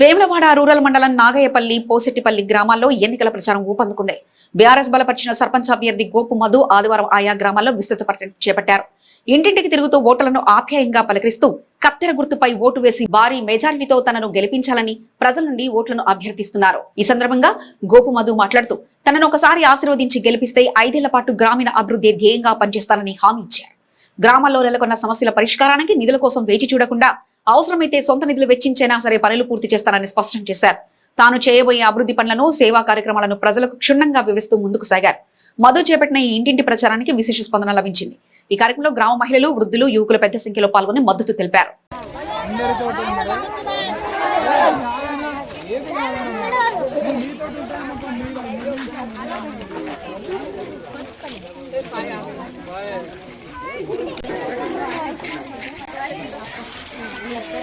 Vemulawada rural మండలం నాగయ్యపల్లి పోసెట్టిపల్లి గ్రామాల్లో ఎన్నికల ప్రచారం ఊపందుకుంది. బీఆర్ఎస్ బలపరిచిన సర్పంచ్ అభ్యర్థి గోపు మధు ఆదివారం ఆయా గ్రామాల్లో విస్తృత పర్యటన చేపట్టారు. ఇంటింటికి తిరుగుతూ ఓటర్లను ఆప్యాయంగా పలకరిస్తూ కత్తెర గుర్తుపై ఓటు వేసి భారీ మెజారిటీతో తనను గెలిపించాలని ప్రజల నుండి ఓట్లను అభ్యర్థిస్తున్నారు. ఈ సందర్భంగా గోపు మధు మాట్లాడుతూ తనను ఒకసారి ఆశీర్వదించి గెలిపిస్తే ఐదేళ్ళ పాటు గ్రామీణ అభివృద్ధి ధ్యేయంగా పనిచేస్తానని హామీ ఇచ్చారు. గ్రామాల్లో నెలకొన్న సమస్యల పరిష్కారానికి నిధుల కోసం వేచి చూడకుండా అవసరమైతే సొంత నిధులు వెచ్చించైనా సరే పనులు పూర్తి చేస్తానని స్పష్టం చేశారు. తాను చేయబోయే అభివృద్ధి పనులను సేవా కార్యక్రమాలను ప్రజలకు క్షుణ్ణంగా వివరిస్తూ ముందుకు సాగారు. మధు చేపట్టిన ఈ ఇంటింటి ప్రచారానికి విశేష స్పందన లభించింది. ఈ కార్యక్రమంలో గ్రామ మహిళలు వృద్ధులు యువకులు పెద్ద సంఖ్యలో పాల్గొని మద్దతు తెలిపారు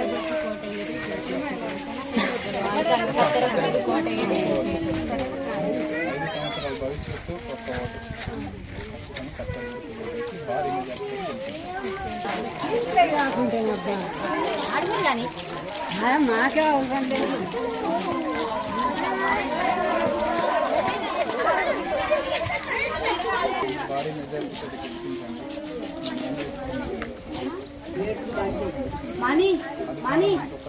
ఐదు సంవత్సరాల భవిష్యత్తు కొత్త ఓటు అని కట్టడి చేసి భారీ మెజార్టీతో మాకే ఉండండి భారీ మెజార్టీతో మనీ మనీ.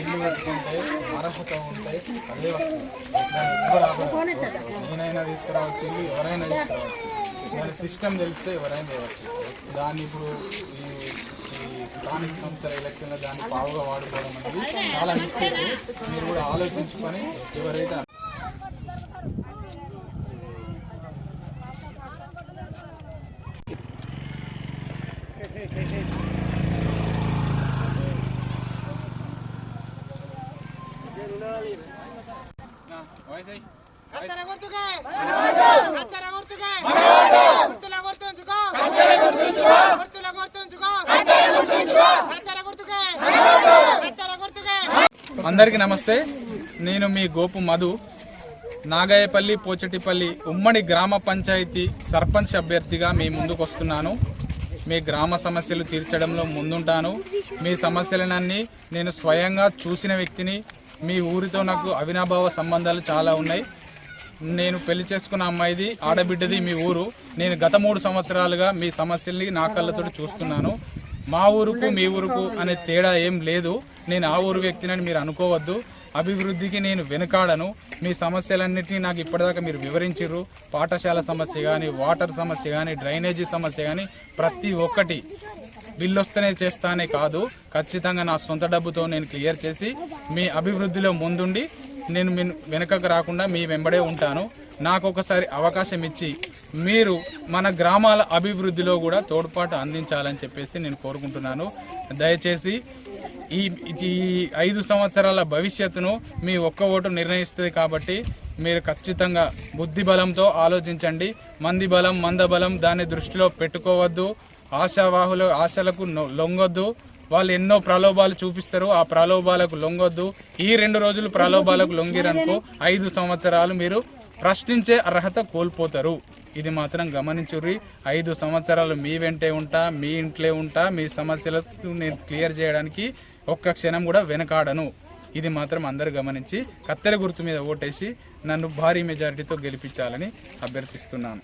ఇల్లు పెట్టుకుంటే అర్హత అదే వస్తుంది నేనైనా తీసుకురావచ్చు ఎవరైనా తీసుకురావచ్చు. దాని సిస్టమ్ తెలిస్తే ఎవరైనా చేయవచ్చు. దాన్ని ఇప్పుడు ఈ స్థానిక సంస్థల ఎలక్షన్లో దాన్ని పావుగా వాడుకోవడం అనేది చాలా మిస్టేక్. మీరు కూడా ఆలోచించుకొని ఎవరైతే అందరికి అందరికీ నమస్తే. నేను మీ గోపు మధు. నాగాయపల్లి పోచటిపల్లి ఉమ్మడి గ్రామ పంచాయతీ సర్పంచ్ అభ్యర్థిగా మీ ముందుకు వస్తున్నాను. మీ గ్రామ సమస్యలు తీర్చడంలో ముందుంటాను. మీ సమస్యలనన్నీ నేను స్వయంగా చూసిన వ్యక్తిని మీ ఊరితో నాకు అవినాభావ సంబంధాలు చాలా ఉన్నాయి. నేను పెళ్ళి చేసుకున్న అమ్మాయిది ఆడబిడ్డది మీ ఊరు. నేను గత మూడు సంవత్సరాలుగా మీ సమస్యల్ని నా కళ్ళతో చూస్తున్నాను. మా ఊరుకు మీ ఊరుకు అనే తేడా ఏం లేదు. నేను ఆ ఊరు వ్యక్తినని మీరు అనుకోవద్దు. అభివృద్ధికి నేను వెనుకాడను. మీ సమస్యలన్నింటినీ నాకు ఇప్పటిదాకా మీరు వివరించారు పాఠశాల సమస్య కానీ వాటర్ సమస్య కానీ డ్రైనేజీ సమస్య కానీ ప్రతి ఒక్కటి బిల్లు వస్తేనే చేస్తానే కాదు. ఖచ్చితంగా నా సొంత డబ్బుతో నేను క్లియర్ చేసి మీ అభివృద్ధిలో ముందుండి నేను మీ వెనుకకు రాకుండా మీ వెంబడే ఉంటాను. నాకు ఒకసారి అవకాశం ఇచ్చి మీరు మన గ్రామాల అభివృద్ధిలో కూడా తోడ్పాటు అందించాలని చెప్పేసి నేను కోరుకుంటున్నాను. దయచేసి ఈ ఈ ఐదు సంవత్సరాల భవిష్యత్తును మీ ఒక్క ఓటు నిర్ణయిస్తుంది కాబట్టి మీరు ఖచ్చితంగా బుద్ధి బలంతో ఆలోచించండి. మంది బలం మంద బలం దాన్ని దృష్టిలో పెట్టుకోవద్దు. ఆశావాహుల ఆశలకు లొంగొద్దు. వాళ్ళు ఎన్నో ప్రలోభాలు చూపిస్తారు ఆ ప్రలోభాలకు లొంగొద్దు. ఈ రెండు రోజులు ప్రలోభాలకు లొంగిరనుకో ఐదు సంవత్సరాలు మీరు ప్రశ్నించే అర్హత కోల్పోతారు. ఇది మాత్రం గమనించుర్రి. ఐదు సంవత్సరాలు మీ వెంటే ఉంటా మీ ఇంట్లో ఉంటా మీ సమస్యలకు నేను క్లియర్ చేయడానికి ఒక్క క్షణం కూడా వెనకాడను. ఇది మాత్రం అందరు గమనించి కత్తెర గుర్తు మీద ఓటేసి నన్ను భారీ మెజారిటీతో గెలిపించాలని అభ్యర్థిస్తున్నాను.